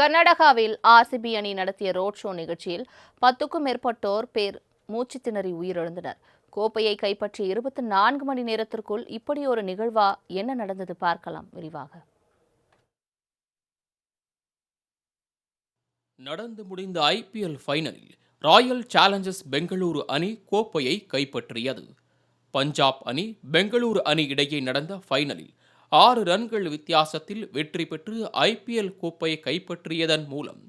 கர்நாடகாவில் ஆர்சிபி அணி நடத்திய ரோட் ஷோ நிகழ்ச்சியில் பத்துக்கும் மேற்பட்டோர் பேர் மூச்சு திணறி உயிரிழந்தனர். கோப்பையை கைப்பற்றிய இருபத்தி நான்கு மணி நேரத்திற்குள் இப்படி ஒரு நிகழ்வா என்ன நடந்தது பார்க்கலாம் விரிவாக. நடந்து முடிந்த ஐபிஎல் ஃபைனலில் ராயல் சேலஞ்சர்ஸ் பெங்களூரு அணி கோப்பையை கைப்பற்றியது. பஞ்சாப் அணி பெங்களூரு அணி இடையே நடந்த ஃபைனலில் ஆறு ரன்கள் வித்தியாசத்தில் வெற்றி பெற்று ஐபிஎல் கோப்பையை கைப்பற்றியதன் மூலம்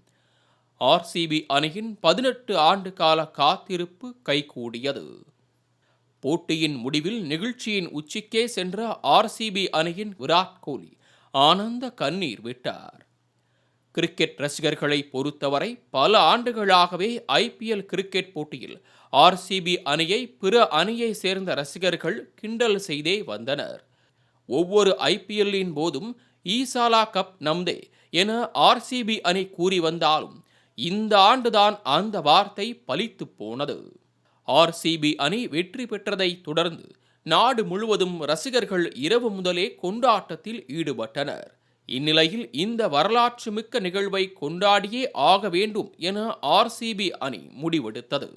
ஆர்சிபி அணியின் பதினெட்டு ஆண்டு கால காத்திருப்பு கைகூடியது. போட்டியின் முடிவில் நிகழ்ச்சியின் உச்சிக்கே சென்ற ஆர்சிபி அணியின் விராட் கோலி ஆனந்த கண்ணீர் விட்டார். கிரிக்கெட் ரசிகர்களை பொறுத்தவரை பல ஆண்டுகளாகவே ஐபிஎல் கிரிக்கெட் போட்டியில் ஆர்சிபி அணியை பிற அணியை சேர்ந்த ரசிகர்கள் கிண்டல் செய்தே வந்தனர். ஒவ்வொரு ஐபிஎல்லின் போதும் ஈசாலா கப் நம்தே என ஆர்சிபி அணி கூறி வந்தாலும் இந்த ஆண்டுதான் அந்த வார்த்தை பலித்து போனது. ஆர்சிபி அணி வெற்றி பெற்றதை தொடர்ந்து நாடு முழுவதும் ரசிகர்கள் இரவு முதலே கொண்டாட்டத்தில் ஈடுபட்டனர். இந்நிலையில் இந்த வரலாற்று மிக்க நிகழ்வை கொண்டாடியே ஆக வேண்டும் என ஆர்சிபி அணி முடிவெடுத்தது.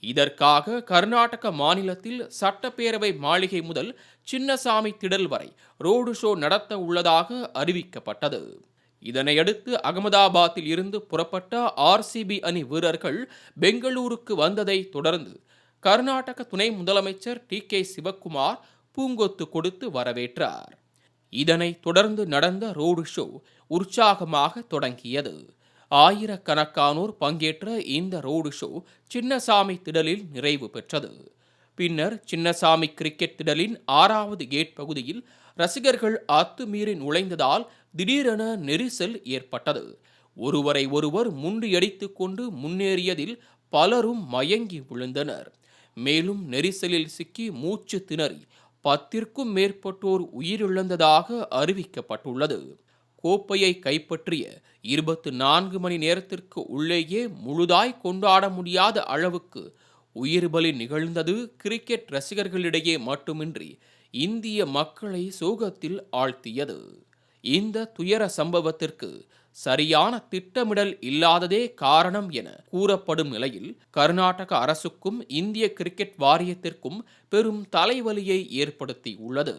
இதற்காக கர்நாடக மாநிலத்தில் சட்டப்பேரவை மாளிகை முதல் சின்னசாமி திடல் வரை ரோடு ஷோ நடத்த உள்ளதாக அறிவிக்கப்பட்டது. இதனையடுத்து அகமதாபாத்தில் இருந்து புறப்பட்ட ஆர்சிபி அணி வீரர்கள் பெங்களூருக்கு வந்ததை தொடர்ந்து கர்நாடக துணை முதலமைச்சர் டி கே சிவக்குமார் பூங்கொத்து கொடுத்து வரவேற்றார். இதனைத் தொடர்ந்து நடந்த ரோடு ஷோ உற்சாகமாக தொடங்கியது. ஆயிரக்கணக்கானோர் பங்கேற்ற இந்த ரோடு ஷோ சின்னசாமி திடலில் நிறைவு பெற்றது. பின்னர் சின்னசாமி கிரிக்கெட் திடலின் ஆறாவது கேட் பகுதியில் ரசிகர்கள் அத்துமீறி நுழைந்ததால் திடீரென நெரிசல் ஏற்பட்டது. ஒருவரை ஒருவர் முண்டியடித்து கொண்டு முன்னேறியதில் பலரும் மயங்கி விழுந்தனர். மேலும் நெரிசலில் சிக்கி மூச்சு திணறி பத்திற்கும் மேற்பட்டோர் உயிரிழந்ததாக அறிவிக்கப்பட்டுள்ளது. கோப்பையை கைப்பற்றிய இருபத்து நான்கு மணி நேரத்திற்கு உள்ளேயே முழுதாய் கொண்டாட முடியாத அளவுக்கு உயிர் பலி நிகழ்ந்தது கிரிக்கெட் ரசிகர்களிடையே மட்டுமின்றி இந்திய மக்களை சோகத்தில் ஆழ்த்தியது. இந்த துயர சம்பவத்திற்கு சரியான திட்டமிடல் இல்லாததே காரணம் என கூறப்படும் நிலையில் கர்நாடக அரசுக்கும் இந்திய கிரிக்கெட் வாரியத்திற்கும் பெரும் தலைவலியை ஏற்படுத்தி உள்ளது